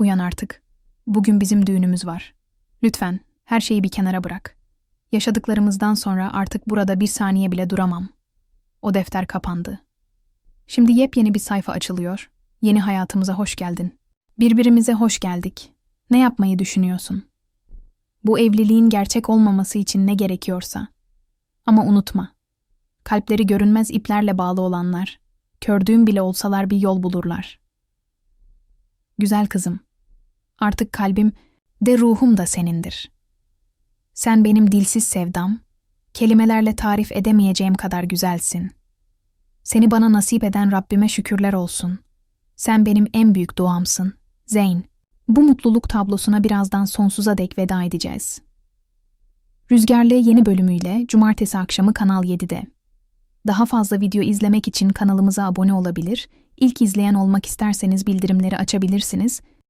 Uyan artık. Bugün bizim düğünümüz var. Lütfen her şeyi bir kenara bırak. Yaşadıklarımızdan sonra artık burada bir saniye bile duramam. O defter kapandı. Şimdi yepyeni bir sayfa açılıyor. Yeni hayatımıza hoş geldin. Birbirimize hoş geldik. Ne yapmayı düşünüyorsun? Bu evliliğin gerçek olmaması için ne gerekiyorsa. Ama unutma. Kalpleri görünmez iplerle bağlı olanlar, kördüğüm bile olsalar bir yol bulurlar. Güzel kızım, artık kalbim de ruhum da senindir. Sen benim dilsiz sevdam, kelimelerle tarif edemeyeceğim kadar güzelsin. Seni bana nasip eden Rabbime şükürler olsun. Sen benim en büyük duamsın. Zeyn, bu mutluluk tablosuna birazdan sonsuza dek veda edeceğiz. Rüzgarlı yeni bölümüyle cumartesi akşamı Kanal 7'de. Daha fazla video izlemek için kanalımıza abone olabilir, ilk izleyen olmak isterseniz bildirimleri açabilirsiniz